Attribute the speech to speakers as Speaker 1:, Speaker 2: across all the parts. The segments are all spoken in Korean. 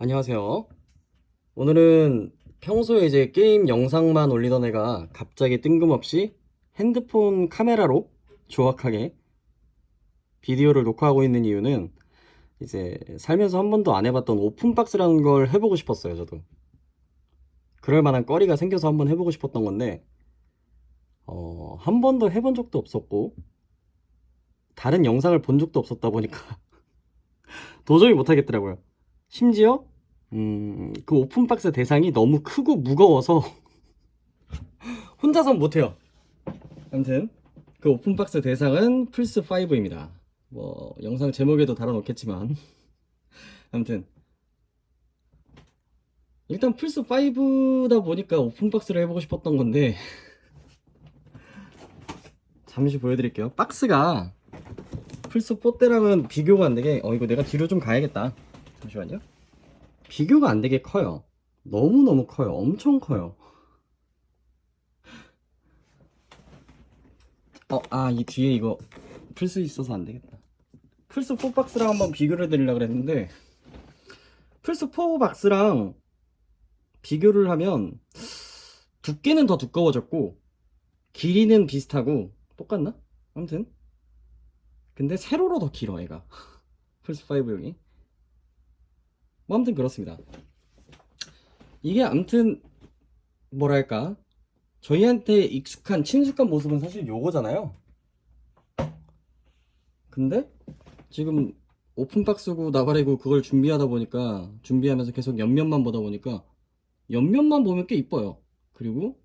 Speaker 1: 안녕하세요. 오늘은 평소에 이제 게임 영상만 올리던 애가 갑자기 뜬금없이 핸드폰 카메라로 조악하게 비디오를 녹화하고 있는 이유는 이제 살면서 한 번도 안 해봤던 오픈박스라는 걸 해보고 싶었어요, 저도. 그럴 만한 거리가 생겨서 한번 해보고 싶었던 건데, 어, 한 번도 해본 적도 없었고, 다른 영상을 본 적도 없었다 보니까 도저히 못하겠더라고요. 심지어 음, 그 오픈박스 대상이 너무 크고 무거워서 혼자선 못해요. 아무튼 그 오픈박스 대상은 플스 5입니다. 뭐 영상 제목에도 달아놓겠지만 아무튼 일단 플스 5다 보니까 오픈박스를 해보고 싶었던 건데 잠시 보여드릴게요. 박스가 플스 4 때랑은 비교가 안 되게 어 이거 내가 뒤로 좀 가야겠다. 잠시만요. 비교가 안 되게 커요. 너무너무 커요. 엄청 커요. 어, 아, 이 뒤에 이거 플스 있어서 안 되겠다. 플스 4 박스랑 한번 비교를 해드리려고 그랬는데, 플스 4 박스랑 비교를 하면, 두께는 더 두꺼워졌고, 길이는 비슷하고, 똑같나? 아무튼. 근데 세로로 더 길어, 얘가. 플스 5용이. 뭐 아무튼 그렇습니다. 이게 아무튼 뭐랄까 저희한테 익숙한 친숙한 모습은 사실 요거잖아요. 근데 지금 오픈박스고 나발이고 그걸 준비하다 보니까 준비하면서 계속 옆면만 보다 보니까 옆면만 보면 꽤 이뻐요. 그리고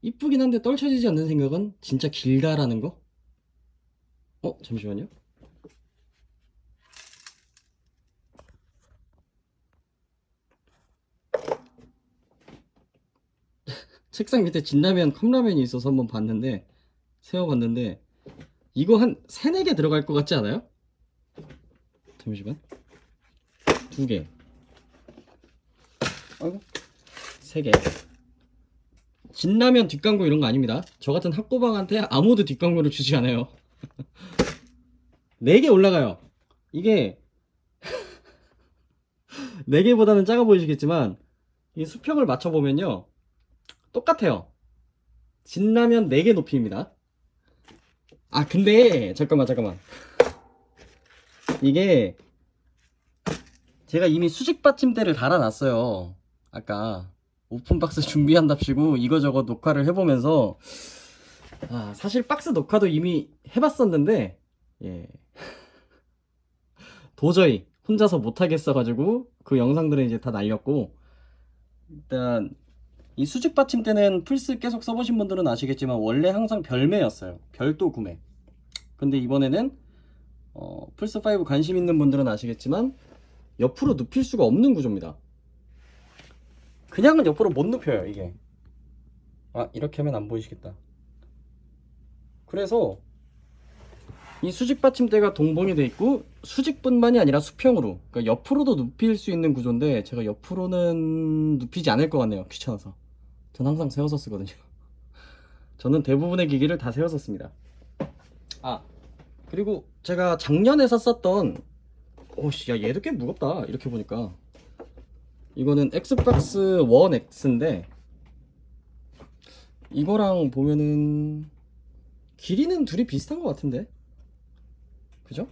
Speaker 1: 이쁘긴 한데 떨쳐지지 않는 생각은 진짜 길다라는 거? 어 잠시만요. 책상 밑에 진라면 컵라면이 있어서 한번 봤는데 세워봤는데 이거 한 세네 개 들어갈 것 같지 않아요? 잠시만. 두 개. 아이고 세개. 진라면 뒷광고 이런 거 아닙니다. 저 같은 학고방한테 아무도 뒷광고를 주지 않아요. 네 개 올라가요. 이게 네 개보다는 작아 보이시겠지만 이 수평을 맞춰보면요 똑같아요. 진라면 4개 높이입니다. 아, 근데, 잠깐만, 잠깐만. 이게, 제가 이미 수직 받침대를 달아놨어요. 아까, 오픈박스 준비한답시고 이거저거 녹화를 해보면서, 아, 사실 박스 녹화도 이미 해봤었는데, 예. 도저히 혼자서 못하겠어가지고, 그 영상들은 이제 다 날렸고, 일단, 이 수직 받침대는 플스 계속 써보신 분들은 아시겠지만 원래 항상 별매였어요. 별도 구매. 근데 이번에는 어, 플스 5 관심 있는 분들은 아시겠지만 옆으로 눕힐 수가 없는 구조입니다. 그냥은 옆으로 못 눕혀요 이게. 아 이렇게 하면 안 보이시겠다. 그래서 이 수직 받침대가 동봉이 돼 있고 수직뿐만이 아니라 수평으로 그러니까 옆으로도 눕힐 수 있는 구조인데 제가 옆으로는 눕히지 않을 것 같네요 귀찮아서 전 항상 세워서 쓰거든요. 저는 대부분의 기기를 다 세워서 씁니다. 아 그리고 제가 작년에 샀었던 오씨 야 얘도 꽤 무겁다 이렇게 보니까. 이거는 엑스박스 원 X인데 이거랑 보면은 길이는 둘이 비슷한 것 같은데? 그죠?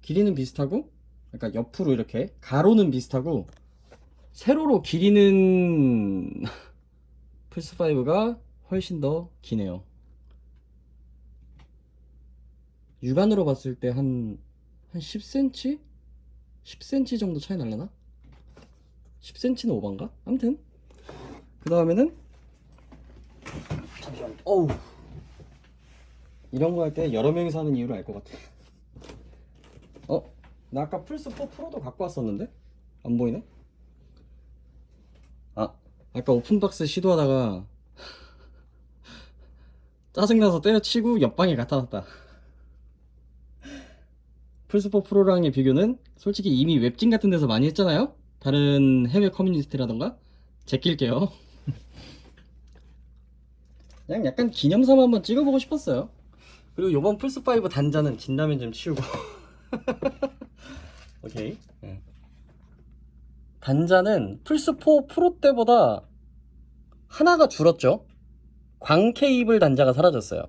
Speaker 1: 길이는 비슷하고 그러니까 옆으로 이렇게 가로는 비슷하고 세로로 길이는 플스5가 훨씬 더 기네요 육안으로 봤을 때 한 한 10cm? 10cm 정도 차이 날려나? 10cm는 오반가? 아무튼 그 다음에는 잠시만 어우 이런 거 할 때 여러 명이서 하는 이유를 알 것 같아. 어? 나 아까 플스4 프로도 갖고 왔었는데? 안 보이네? 아, 아까 오픈박스 시도하다가 짜증나서 때려치고 옆방에 갖다 놨다. 플스4 프로랑의 비교는 솔직히 이미 웹진 같은 데서 많이 했잖아요? 다른 해외 커뮤니티라던가? 제낄게요. 그냥 약간 기념삼아 한번 찍어보고 싶었어요. 그리고 요번 플스5 단자는 진라면 좀 치우고 오케이. 예. 단자는 플스4 프로 때보다 하나가 줄었죠. 광 케이블 단자가 사라졌어요.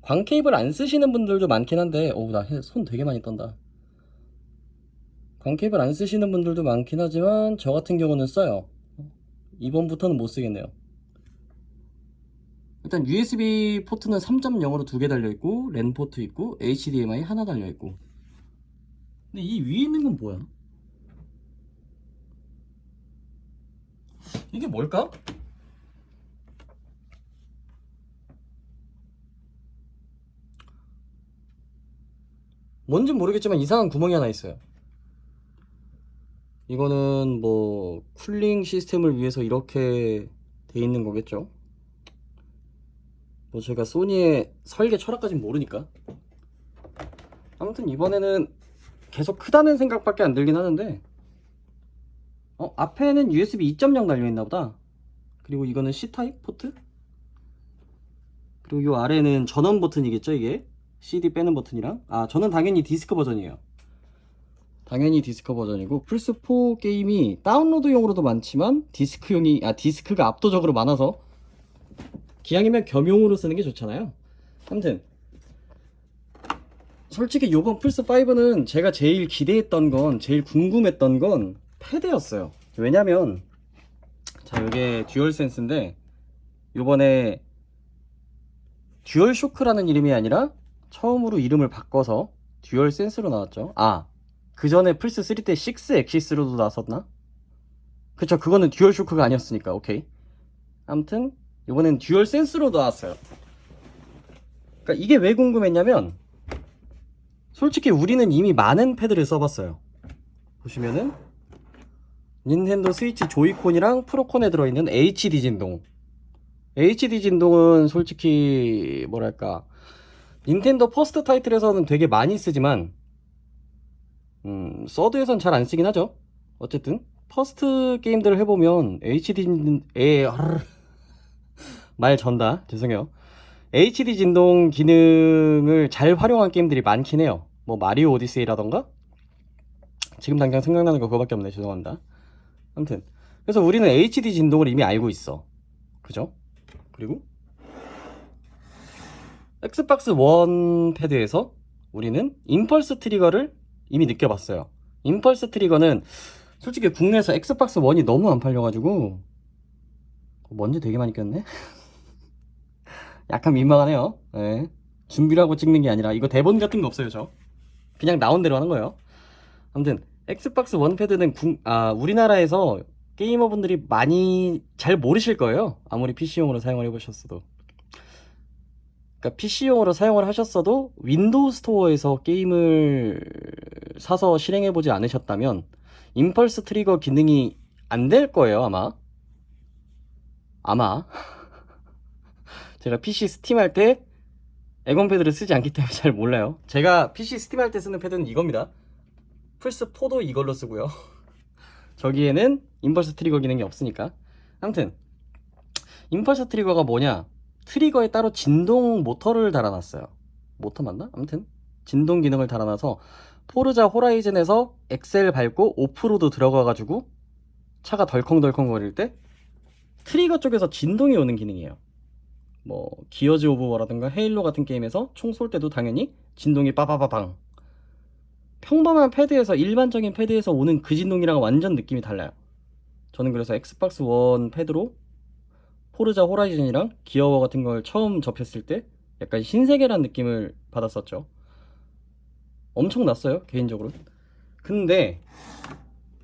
Speaker 1: 광 케이블 안 쓰시는 분들도 많긴 한데, 어우, 나손 되게 많이 떤다. 광 케이블 안 쓰시는 분들도 많긴 하지만, 저 같은 경우는 써요. 이번부터는 못 쓰겠네요. 일단 USB 포트는 3.0으로 두 개 달려있고, 랜 포트 있고, HDMI 하나 달려있고. 근데 이 위에 있는 건 뭐야? 이게 뭘까? 뭔진 모르겠지만 이상한 구멍이 하나 있어요. 이거는 뭐 쿨링 시스템을 위해서 이렇게 돼 있는 거겠죠. 뭐 제가 소니의 설계 철학까진 모르니까. 아무튼 이번에는 계속 크다는 생각밖에 안 들긴 하는데 어 앞에는 USB 2.0 달려있나 보다. 그리고 이거는 C타입 포트? 그리고 이 아래는 전원 버튼이겠죠 이게? CD 빼는 버튼이랑? 아 저는 당연히 디스크 버전이에요. 당연히 디스크 버전이고 플스4 게임이 다운로드용으로도 많지만 디스크용이 아 디스크가 압도적으로 많아서 기왕이면 겸용으로 쓰는 게 좋잖아요. 아무튼 솔직히 요번 플스5는 제가 제일 기대했던 건, 제일 궁금했던 건 패드였어요. 왜냐면, 자, 요게 듀얼 센스인데, 요번에 듀얼 쇼크라는 이름이 아니라 처음으로 이름을 바꿔서 듀얼 센스로 나왔죠. 아, 그 전에 플스 3 때 6 엑시스로도 나왔었나? 그쵸, 그거는 듀얼 쇼크가 아니었으니까, 오케이. 아무튼, 요번엔 듀얼 센스로 나왔어요. 그니까 이게 왜 궁금했냐면, 솔직히 우리는 이미 많은 패드를 써봤어요. 보시면은 닌텐도 스위치 조이콘이랑 프로콘에 들어있는 HD 진동. HD 진동은 솔직히 뭐랄까 닌텐도 퍼스트 타이틀에서는 되게 많이 쓰지만 음, 서드에선 잘 안 쓰긴 하죠. 어쨌든 퍼스트 게임들을 해보면 HD 진... 에... 말 전다. 죄송해요. HD 진동 기능을 잘 활용한 게임들이 많긴 해요. 뭐 마리오 오디세이라던가 지금 당장 생각나는 거 그거밖에 없네. 죄송합니다. 아무튼 그래서 우리는 HD 진동을 이미 알고 있어. 그죠? 그리고 엑스박스 원 패드에서 우리는 임펄스 트리거를 이미 느껴봤어요. 임펄스 트리거는 솔직히 국내에서 엑스박스 원이 너무 안 팔려가지고 먼지 되게 많이 꼈네. 약간 민망하네요. 예. 준비를 하고 찍는 게 아니라 이거 대본 같은 거 없어요, 저. 그냥 나온 대로 하는 거예요. 아무튼 엑스박스 원 패드는 국- 아, 우리나라에서 게이머분들이 많이 잘 모르실 거예요. 아무리 PC용으로 사용을 해보셨어도. 그러니까 PC용으로 사용을 하셨어도 윈도우 스토어에서 게임을 사서 실행해보지 않으셨다면 임펄스 트리거 기능이 안 될 거예요, 아마. 아마. 제가 PC 스팀 할 때 에건 패드를 쓰지 않기 때문에 잘 몰라요. 제가 PC 스팀 할 때 쓰는 패드는 이겁니다. 플스 4도 이걸로 쓰고요. 저기에는 임펄스 트리거 기능이 없으니까. 아무튼 임펄스 트리거가 뭐냐? 트리거에 따로 진동 모터를 달아놨어요. 모터 맞나? 아무튼 진동 기능을 달아놔서 포르자 호라이즌에서 엑셀 밟고 오프로드 들어가가지고 차가 덜컹덜컹 거릴 때 트리거 쪽에서 진동이 오는 기능이에요. 뭐 기어즈 오브 워라든가 헤일로 같은 게임에서 총 쏠 때도 당연히 진동이 빠바바방 평범한 패드에서 일반적인 패드에서 오는 그 진동이랑 완전 느낌이 달라요. 저는 그래서 엑스박스 원 패드로 포르자 호라이즌이랑 기어워 같은 걸 처음 접했을 때 약간 신세계란 느낌을 받았었죠. 엄청 났어요 개인적으로. 근데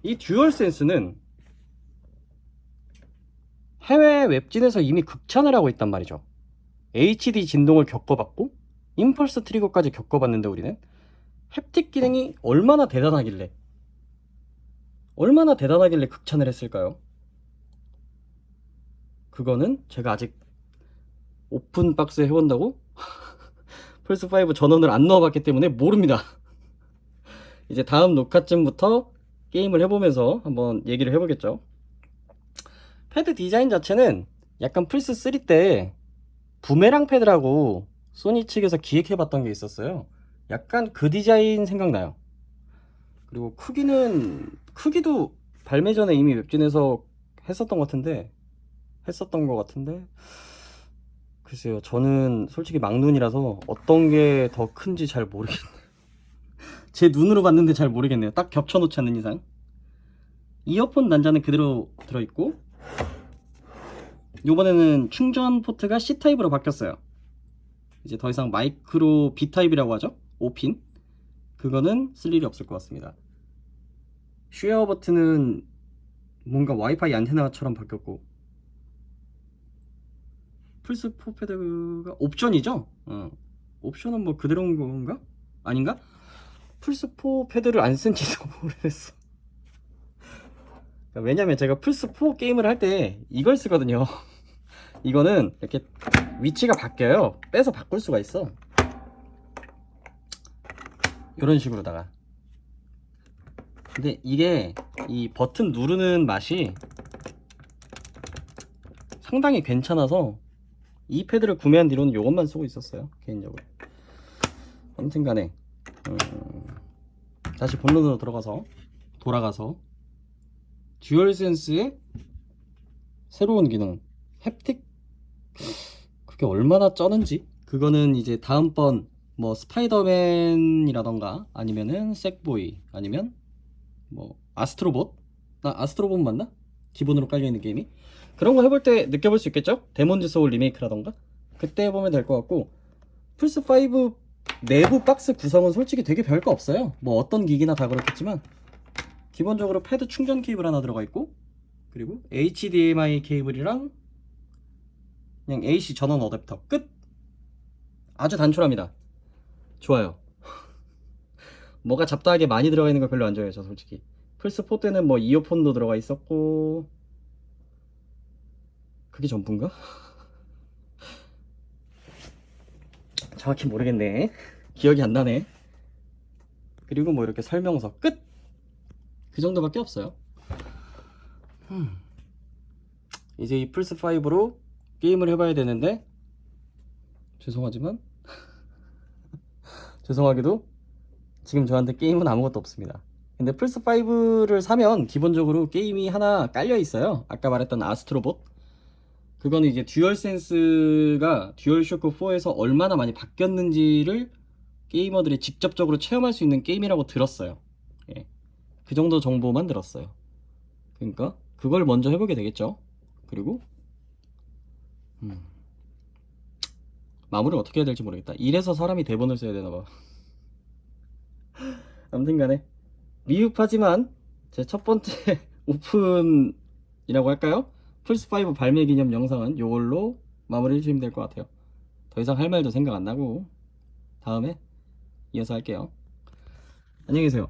Speaker 1: 이 듀얼 센스는 해외 웹진에서 이미 극찬을 하고 있단 말이죠. HD 진동을 겪어봤고 임펄스 트리거까지 겪어봤는데 우리는 햅틱 기능이 얼마나 대단하길래 얼마나 대단하길래 극찬을 했을까요? 그거는 제가 아직 오픈 박스 해본다고 플스 5 전원을 안 넣어봤기 때문에 모릅니다. 이제 다음 녹화쯤부터 게임을 해보면서 한번 얘기를 해보겠죠. 패드 디자인 자체는 약간 플스 3 때 부메랑 패드라고 소니 측에서 기획해봤던 게 있었어요. 약간 그 디자인 생각나요. 그리고 크기는 크기도 발매 전에 이미 웹진에서 했었던 것 같은데 했었던 것 같은데 글쎄요 저는 솔직히 막눈이라서 어떤 게 더 큰지 잘 모르겠네요. 제 눈으로 봤는데 잘 모르겠네요. 딱 겹쳐놓지 않는 이상. 이어폰 단자는 그대로 들어있고 요번에는 충전 포트가 C타입으로 바뀌었어요. 이제 더 이상 마이크로 B타입이라고 하죠 5핀 그거는 쓸 일이 없을 것 같습니다 쉐어 버튼은 뭔가 와이파이 안테나처럼 바뀌었고 플스 4 패드가 옵션이죠? 어. 옵션은 뭐 그대로인 건가? 아닌가? 플스 4 패드를 안 쓴 지도 오래됐어 그러니까 왜냐면 제가 플스 4 게임을 할 때 이걸 쓰거든요 이거는 이렇게 위치가 바뀌어요 빼서 바꿀 수가 있어 이런 식으로다가. 근데 이게 이 버튼 누르는 맛이 상당히 괜찮아서 이 패드를 구매한 뒤로는 이것만 쓰고 있었어요 개인적으로. 아무튼 간에 음, 다시 본론으로 들어가서 돌아가서 듀얼센스의 새로운 기능 햅틱? 그게 얼마나 쩌는지? 그거는 이제 다음번 뭐 스파이더맨이라던가 아니면은 색보이 아니면 뭐 아스트로봇? 나 아스트로봇 맞나? 기본으로 깔려있는 게임이 그런 거 해볼 때 느껴볼 수 있겠죠? 데몬즈 소울 리메이크라던가 그때 해보면 될 것 같고 플스5 내부 박스 구성은 솔직히 되게 별거 없어요 뭐 어떤 기기나 다 그렇겠지만 기본적으로 패드 충전 케이블 하나 들어가 있고 그리고 HDMI 케이블이랑 그냥 AC 전원 어댑터 끝 아주 단촐합니다 좋아요. 뭐가 잡다하게 많이 들어가 있는 거 별로 안 좋아해요 저 솔직히. 플스4 때는 뭐 이어폰도 들어가 있었고. 그게 전부인가? 정확히 모르겠네. 기억이 안 나네. 그리고 뭐 이렇게 설명서 끝! 그 정도밖에 없어요. 음. 이제 이 플스5로 게임을 해봐야 되는데. 죄송하지만 죄송하게도 지금 저한테 게임은 아무것도 없습니다. 근데 플스5를 사면 기본적으로 게임이 하나 깔려 있어요. 아까 말했던 아스트로봇. 그거는 이제 듀얼센스가 듀얼쇼크 4에서 얼마나 많이 바뀌었는지를 게이머들이 직접적으로 체험할 수 있는 게임이라고 들었어요. 예. 그 정도 정보만 들었어요. 그러니까 그걸 먼저 해보게 되겠죠. 그리고 음. 마무리를 어떻게 해야 될지 모르겠다. 이래서 사람이 대본을 써야 되나 봐. 아무튼 간에 미흡하지만 제 첫 번째 오픈이라고 할까요? 플스5 발매 기념 영상은 이걸로 마무리 해주시면 될 것 같아요. 더 이상 할 말도 생각 안 나고 다음에 이어서 할게요. 안녕히 계세요.